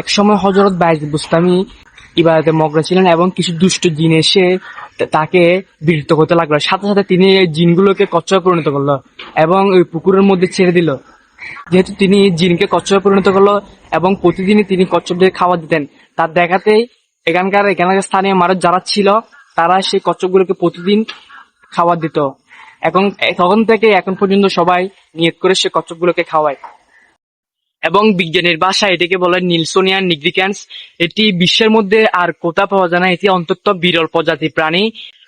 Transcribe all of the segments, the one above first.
একসময় হজরত বাইজ বুস্তামি ইবাদতে মগ্ন ছিলেন এবং কিছু দুষ্ট জিন এসে তাকে বিরক্ত করতে লাগল। সাথে সাথে তিনি এই জিনগুলোকে কচ্ছপে পরিণত করল এবং ওই পুকুরের মধ্যে ছেড়ে দিল। যেহেতু তিনি জিনকে কচ্ছপে পরিণত করল এবং প্রতিদিনই তিনি কচ্ছপদের খাবার দিতেন, তার দেখাতেই এখানকার এখানকার স্থানীয় মানুষ যারা ছিল, তারা সেই কচ্ছপগুলোকে প্রতিদিন খাবার দিত। এখন তখন থেকে এখন পর্যন্ত সবাই নিয়ত করে সে কচ্ছপগুলোকে খাওয়ায়। এবং বিজ্ঞানীর ভাষা এটিকে বলে নিলসোনিয়ান নিগ্রিক্যান্স এটি বিশ্বের মধ্যে আর কোথাও পাওয়া যায় না এটি অন্তত বিরল প্রজাতির প্রাণী।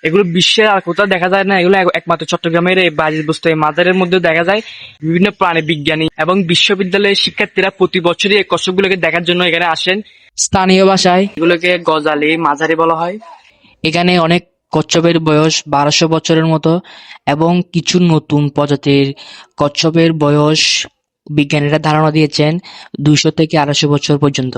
এগুলো বিশ্বের আর কোথাও দেখা যায় না এগুলো একমাত্র চট্টগ্রামের এই বাজির বস্তু এই মাজারের মধ্যে দেখা যায়। বিভিন্ন প্রাণী বিজ্ঞানী এবং বিশ্ববিদ্যালয়ের শিক্ষার্থীরা প্রতি বছরই এই কচ্ছপগুলোকে দেখার জন্য এখানে আসেন। স্থানীয় ভাষায়। এগুলোকে গজালি মাঝারি বলা হয়। এখানে অনেক কচ্ছপের বয়স বারোশো বছরের মতো এবং কিছু নতুন প্রজাতির কচ্ছপের বয়স বিজ্ঞানীরা ধারণা দিয়েছেন দুইশো থেকে আড়াইশো বছর পর্যন্ত